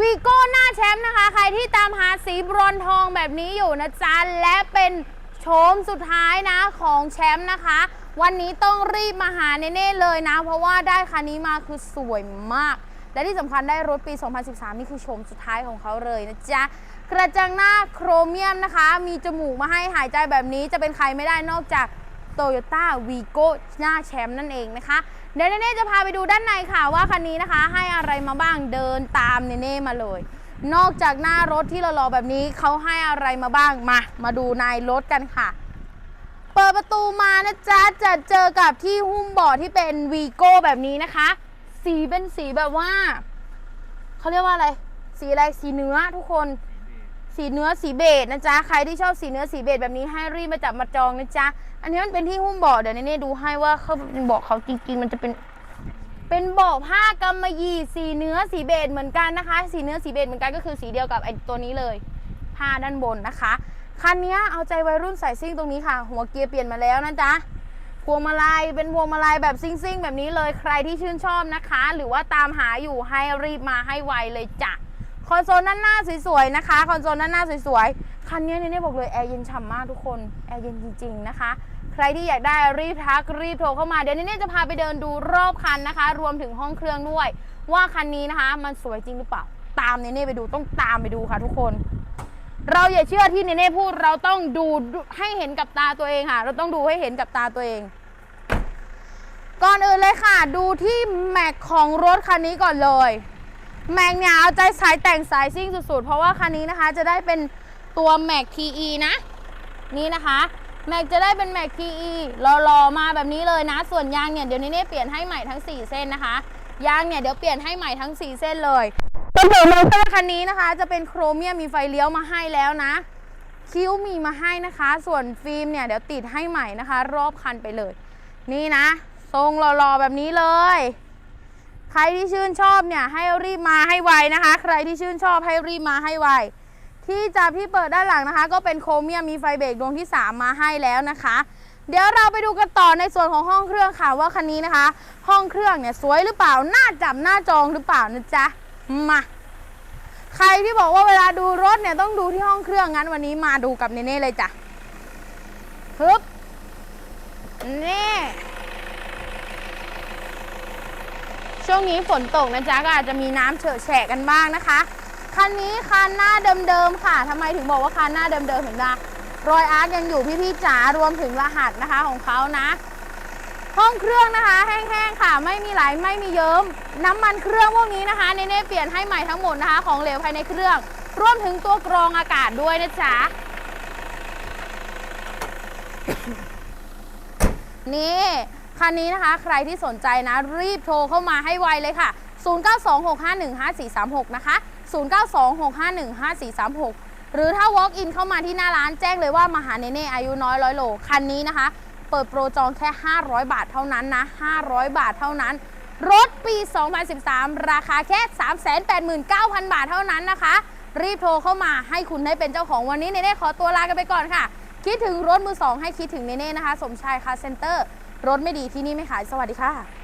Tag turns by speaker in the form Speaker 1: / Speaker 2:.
Speaker 1: วีโก้หน้าแชมป์นะคะ ใครที่ตามหาสีบรอนทองแบบนี้อยู่นะจ๊ะ และเป็นโฉมสุดท้ายนะของแชมป์นะคะ วันนี้ต้องรีบมาหาเน่ๆเลยนะ เพราะว่าได้คันนี้มาคือสวยมาก และที่สำคัญได้รถปี 2013 นี่คือโฉมสุดท้ายของเขาเลยนะจ๊ะ กระจังหน้าโครเมียมนะคะ มีจมูกมาให้หายใจแบบนี้จะเป็นใครไม่ได้นอกจากโตโยต้าวีโก้หน้าแชมป์นั่นเองนะคะ เดี๋ยวเน่จะพาไปดูด้านในค่ะว่าคันนี้นะคะ ให้อะไรมาบ้างเดินตามเน่มาเลย นอกจากหน้ารถที่เรารอแบบนี้เขาให้อะไรมาบ้างมา มาดูในรถกันค่ะ เปิดประตูมานะจ๊ะจะเจอกับที่หุ้มเบาะที่เป็นวีโก้แบบนี้นะคะ สีเป็นสีแบบว่าเขาเรียกว่าอะไร สีอะไรสีเนื้อทุกคน สีเนื้อสีเบจนะจ๊ะใครที่ชอบสีเนื้อสีเบจแบบนี้ให้รีบมาจับมาจองนะจ๊ะอันนี้มันเป็นที่หุ้มเบาะเดี๋ยวเน่ดูให้ว่าเขาเป็นเบาะเขาจริง ๆ มันจะเป็นเป็นเบาะผ้ากำมะหยี่สีเนื้อสีเบจเหมือนกันนะคะ สีเนื้อสีเบจเหมือนกันก็คือสีเดียวกับไอ้ตัวนี้เลยผ้าด้านบนนะคะคันนี้เอาใจวัยรุ่นใส่ซิ่งตรงนี้ค่ะ หัวเกียร์เปลี่ยนมาแล้วนะจ๊ะพวงมาลัยเป็นพวงมาลัยแบบซิ่งๆแบบนี้เลยใครที่ชื่นชอบนะคะ หรือว่าตามหาอยู่ให้รีบมาให้ไวเลยจ้ะ คอนโซลด้านหน้าสวยๆนะคะ คอนโซลด้านหน้าสวยๆ คันนี้เนี่ยบอกเลยแอร์เย็นฉ่ำมากทุกคน แอร์เย็นจริงๆนะคะ ใครที่อยากได้รีบทักรีบโทรเข้ามาเดี๋ยวนี้เนี่ยจะพาไปเดินดูรอบคันนะคะ รวมถึงห้องเครื่องด้วย ว่าคันนี้นะคะ มันสวยจริงหรือเปล่า ตามเนเน่ไปดูต้องตามไปดูค่ะทุกคน เราอย่าเชื่อที่เนเน่พูดเราต้องดูให้เห็นกับตาตัวเองค่ะ เราต้องดูให้เห็นกับตาตัวเองก่อนอื่นเลยค่ะ ดูที่แม็กของรถคันนี้ก่อนเลย แม็กเนี่ยเอาใจสายแต่งสายซิ่งสุดๆ เพราะว่าคันนี้นะคะจะได้เป็นตัวแม็ก TE นะ นี่นะคะแม็กจะได้เป็นแม็ก TE รอๆมาแบบนี้เลยนะ ส่วนยางเนี่ยเดี๋ยวนี้เนี่ยเปลี่ยนให้ใหม่ทั้ง 4 เส้นนะคะยางเนี่ยเดี๋ยวเปลี่ยนให้ใหม่ทั้ง 4 เส้นเลยตัวเบรกมอเตอร์คันนี้นะคะ จะเป็นโครเมียมมีไฟเลี้ยวมาให้แล้วนะ คิ้วมีมาให้นะคะ ส่วนฟิล์มเนี่ยเดี๋ยวติดให้ใหม่นะคะ รอบคันไปเลย นี่นะ ทรงหล่อๆแบบนี้เลย ใครที่ชื่นชอบเนี่ยให้รีบมาให้ไวนะคะ ใครที่ชื่นชอบให้รีบมาให้ไวที่จับที่เปิดด้านหลังนะคะ ก็เป็นโครเมียมมีไฟเบรกดวงที่ 3 มาให้แล้วนะคะ เดี๋ยวเราไปดูกันต่อในส่วนของห้องเครื่องค่ะว่าคันนี้นะคะ ห้องเครื่องเนี่ยสวยหรือเปล่าน่าจับหน้าจองหรือเปล่านะจ๊ะมาใครที่บอกว่าเวลาดูรถเนี่ยต้องดูที่ห้องเครื่องงั้นวันนี้มาดูกับเนเน่เลยจ้ะฮึบนี่ ช่วงนี้ฝนตกนะจ๊ะก็อาจจะมีน้ำเฉอะแฉะกันบ้างนะคะ คันนี้คันหน้าเดิมๆค่ะทำไมถึงบอกว่าคันหน้าเดิมๆเห็นไหมรอยอาร์ตยังอยู่พี่ๆจ๋ารวมถึงรหัสนะคะของเขานะ ห้องเครื่องนะคะ แห้งๆค่ะ ไม่มีไหลไม่มีเยิ้มน้ำมันเครื่องพวกนี้นะคะเนเน่เปลี่ยนให้ใหม่ทั้งหมดนะคะ ของเหลวภายในเครื่องรวมถึงตัวกรองอากาศด้วยนะจ๊ะนี่ คันนี้นะคะ ใครที่สนใจนะ รีบโทรเข้ามาให้ไวเลยค่ะ 0926515436 นะคะ 0926515436 หรือถ้า walk in เข้ามาที่หน้าร้านแจ้งเลยว่ามาหาเนเน่อายุน้อยร้อยโล คันนี้นะคะ เปิดโปรจองแค่ 500 บาทเท่านั้นนะ 500 บาทเท่านั้น รถปี 2013 ราคาแค่ 389,000 บาทเท่านั้นนะคะ รีบโทรเข้ามาให้คุณได้เป็นเจ้าของวันนี้เนเน่ขอตัวลากันไปก่อนค่ะ คิดถึงรถมือสองให้คิดถึงเนเน่นะคะ สมชายคาร์เซ็นเตอร์ รถไม่ดีที่นี่ไม่ขายสวัสดีค่ะ